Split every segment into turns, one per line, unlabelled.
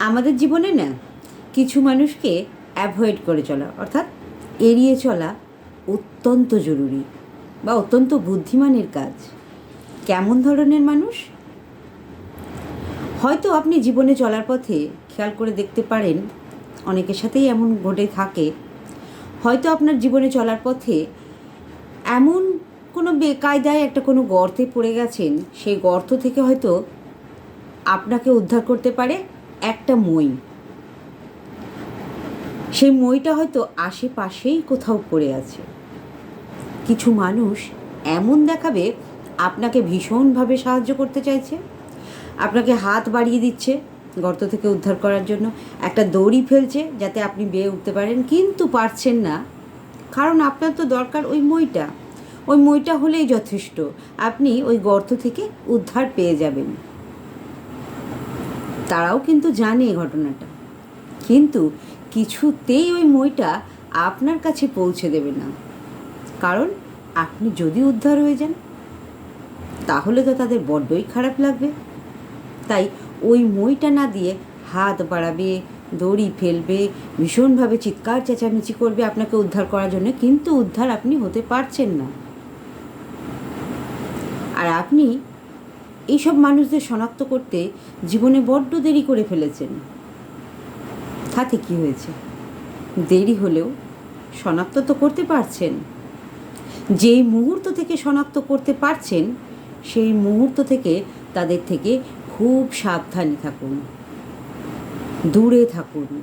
আমাদের জীবনে না কিছু মানুষকে অ্যাভয়েড করে চলা, অর্থাৎ এড়িয়ে চলা অত্যন্ত জরুরি বা অত্যন্ত বুদ্ধিমানের কাজ। কেমন ধরনের মানুষ? হয়তো আপনি জীবনে চলার পথে খেয়াল করে দেখতে পারেন, অনেকের সাথেই এমন ঘটে থাকে। হয়তো আপনার জীবনে চলার পথে এমন কোনো বেকায়দায় একটা কোনো গর্তে পড়ে গেছেন, সেই গর্ত থেকে হয়তো আপনাকে উদ্ধার করতে পারে। একটা মই। সেই মইটা হয়তো আশেপাশেই কোথাও পড়ে আছে। কিছু মানুষ এমন দেখাবে আপনাকে ভীষণভাবে সাহায্য করতে চাইছে। আপনাকে হাত বাড়িয়ে দিচ্ছে গর্ত থেকে উদ্ধার করার জন্য। একটা দড়ি ফেলছে যাতে আপনি বেয়ে উঠতে পারেন, কিন্তু পারছেন না। কারণ আপনার তো দরকার ওই মইটা। ওই মইটা হলেই যথেষ্ট। আপনি ওই গর্ত থেকে উদ্ধার পেয়ে যাবেন। তারাও কিন্তু জানে এই ঘটনাটা। কিন্তু কিছুতেই ওই মইটা আপনার কাছে পৌঁছে দেবে না। কারণ আপনি যদি উদ্ধার হয়ে যান, তাহলে তো তাদের বড্ডই খারাপ লাগবে। তাই ওই মইটা না দিয়ে হাত বাড়াবে, দড়ি ফেলবে, ভীষণভাবে চিৎকার চেঁচামেচি করবে আপনাকে উদ্ধার করার জন্য, কিন্তু উদ্ধার আপনি হতে পারছেন না। আর আপনি এইসব মানুষদের শনাক্ত করতে জীবনে বড্ড দেরি করে ফেলেছেন। তাতে কি হয়েছে? দেরি হলেও শনাক্ত তো করতে পারছেন। যেই মুহূর্ত থেকে শনাক্ত করতে পারছেন, সেই মুহূর্ত থেকে তাদের থেকে খুব সাবধানে থাকুন। দূরে থাকুন।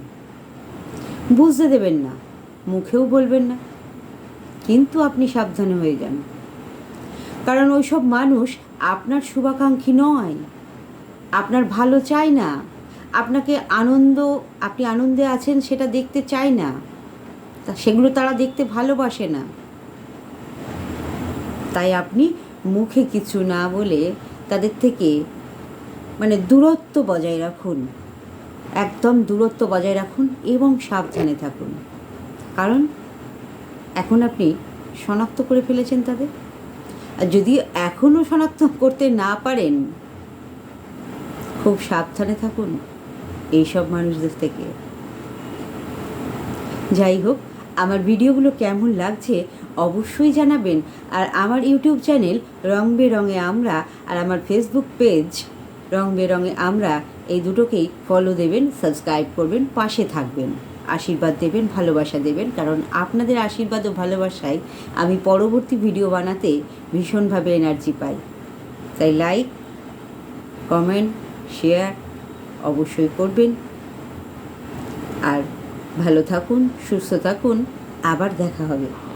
বুঝতে দেবেন না, মুখেও বলবেন না, কিন্তু আপনি সাবধানে হয়ে যান। কারণ ওইসব মানুষ আপনার শুভাকাঙ্ক্ষী নয়। আপনার ভালো চায় না। আপনাকে আনন্দ, আপনি আনন্দে আছেন সেটা দেখতে চায় না। তা সেগুলো তারা দেখতে ভালোবাসে না। তাই আপনি মুখে কিছু না বলে তাদের থেকে মানে দূরত্ব বজায় রাখুন। একদম দূরত্ব বজায় রাখুন এবং সাবধানে থাকুন। কারণ এখন আপনি শনাক্ত করে ফেলেছেন তাদের। যদি এখনও শনাক্ত করতে না পারেন, খুব সাবধানে থাকুন এইসব মানুষদের থেকে। যাই হোক, আমার ভিডিওগুলো কেমন লাগছে অবশ্যই জানাবেন, আর আমার ইউটিউব চ্যানেল রং বেরঙে আমরা আর আমার ফেসবুক পেজ রং বেরঙে আমরা এই দুটোকেই ফলো দেবেন সাবস্ক্রাইব করবেন, পাশে থাকবেন। আশীর্বাদ দেবেন, ভালোবাসা দেবেন। কারণ আপনাদের আশীর্বাদ ও ভালোবাসায় আমি পরবর্তী ভিডিও বানাতে ভীষণভাবে এনার্জি পাই। তাই লাইক কমেন্ট শেয়ার অবশ্যই করবেন। আর ভালো থাকুন, সুস্থ থাকুন। আবার দেখা হবে।